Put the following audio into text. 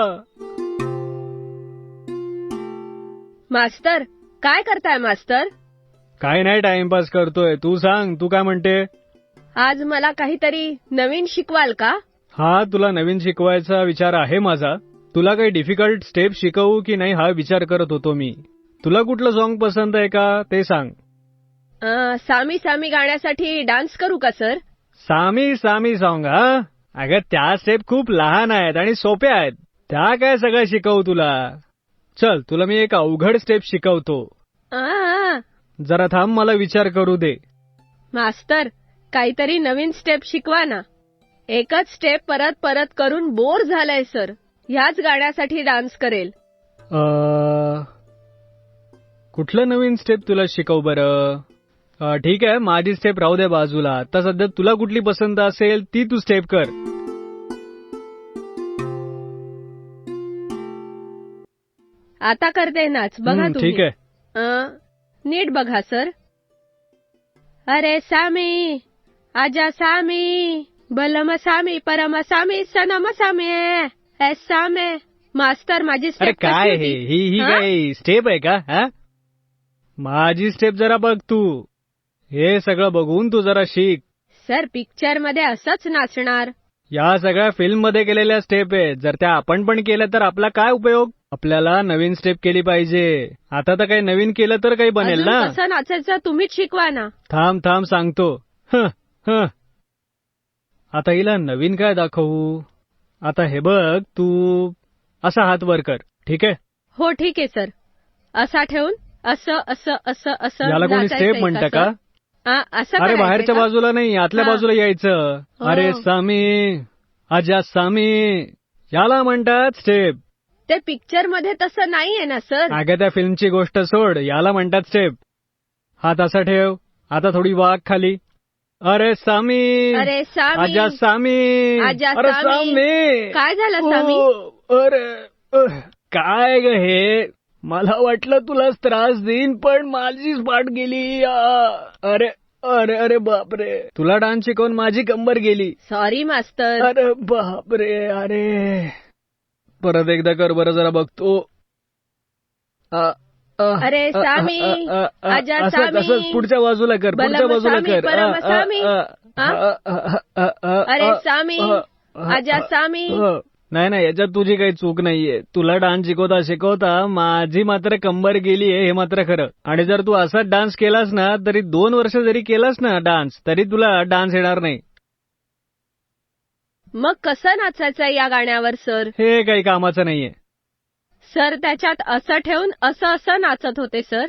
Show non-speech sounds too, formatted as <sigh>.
<laughs> मास्तर काय करताय मास्तर? काय नाही टाइमपास करतोय. तू सांग तू काय म्हणते? आज मला काहीतरी नवीन शिकवाल का? हा तुला नवीन शिकवायचा विचार आहे माझा. तुला काही डिफिकल्ट स्टेप शिकवू की नाही हा विचार करत होतो मी. तुला कुठलं सॉन्ग पसंत आहे का ते सांग. अं, सामी सामी गाण्यासाठी डान्स करू का सर सामी सामी सॉन्ग हा? अगं त्या स्टेप खूप लहान आहेत आणि सोप्या आहेत. त्या काय सगळं शिकवू तुला? चल तुला मी एक अवघड स्टेप शिकवतो. जरा थांब मला विचार करू दे. मास्तर काहीतरी नवीन स्टेप शिकवा ना. एकच स्टेप परत परत करून बोर झालंय सर ह्याच गाण्यासाठी डान्स करेल. कुठलं नवीन स्टेप तुला शिकव बरं? ठीक आहे माझी स्टेप राहू दे बाजूला. आता सध्या तुला कुठली पसंत असेल ती तू स्टेप कर. आता करते नाच. बघा तुम्ही. ठीक आहे. अं, नीट बघा सर. अरे सामी आजा सामी बलम सामी परम सामी सनम सामी ए सामे मास्तर माझी अरे स्टेप काय हे? ही ही हा? काय स्टेप आहे का? हा? माझी स्टेप जरा बघ तू. हे सगळं बघून तू जरा शिक. सर पिक्चरमध्ये असंच नाचणार. या सगळ्या फिल्ममध्ये केलेल्या स्टेप आहेत. जर त्या आपण पण केल्या तर आपला काय उपयोग? आपल्याला नवीन स्टेप केली पाहिजे. आता तर काही नवीन केलं तर काही बनेल ना? कसं नाचायचं तुम्हीच शिकवा ना. थांब थांब सांगतो. हं, हं. आता हिला नवीन काय दाखवू? आता हे बघ तू असा हात वर कर. ठीक आहे? हो ठीक आहे सर. असा ठेवून असं असं असं असं याला कोणी नाचायचंय स्टेप म्हणतं का? आ, असं अरे करायचंय बाहेरच्या का? बाजूला नाही आतल्या हा. बाजूला यायचं. हो. अरे सामी आजा सामी. याला म्हणतात स्टेप ते पिक्चरमध्ये तसं नाहीये ना सर अगं त्या फिल्मची गोष्ट सोड. याला म्हणतात स्टेप हात असा ठेव. आता थोडी वाघ खाली. अरे सामी! अरे सामी! आजा सामी! आजा अरे सामी. सामी! काय झालं सामी? ओ, अरे अह, काय ग हे? मला वाटलं तुलाच त्रास देईन पण माझीच पाठ गेली. आ, अरे अरे अरे बापरे! तुला डान्स शिकवून माझी कंबर गेली. सॉरी मास्तर अरे बापरे अरे! परत एकदा कर बरं जरा बघतो अरे सामी, आजा असंच सामी. असंच पुढच्या बाजूला कर पुढच्या बलम बाजूला सामी, कर परम सामी. अरे सामी आजा सामी हो. नाही नाही याच्यात तुझी काही चूक नाहीये तुला डान्स शिकवता शिकवता माझी मात्र कंबर गेली आहे हे मात्र खरं आणि जर तू असाच डान्स केलास ना तरी दोन वर्ष जरी केलास ना डान्स तरी तुला डान्स येणार नाही मग कसं नाचायचं या गाण्यावर सर? हे काही कामाचं नाहीये. सर त्याच्यात असं ठेवून असं असं नाचत होते सर?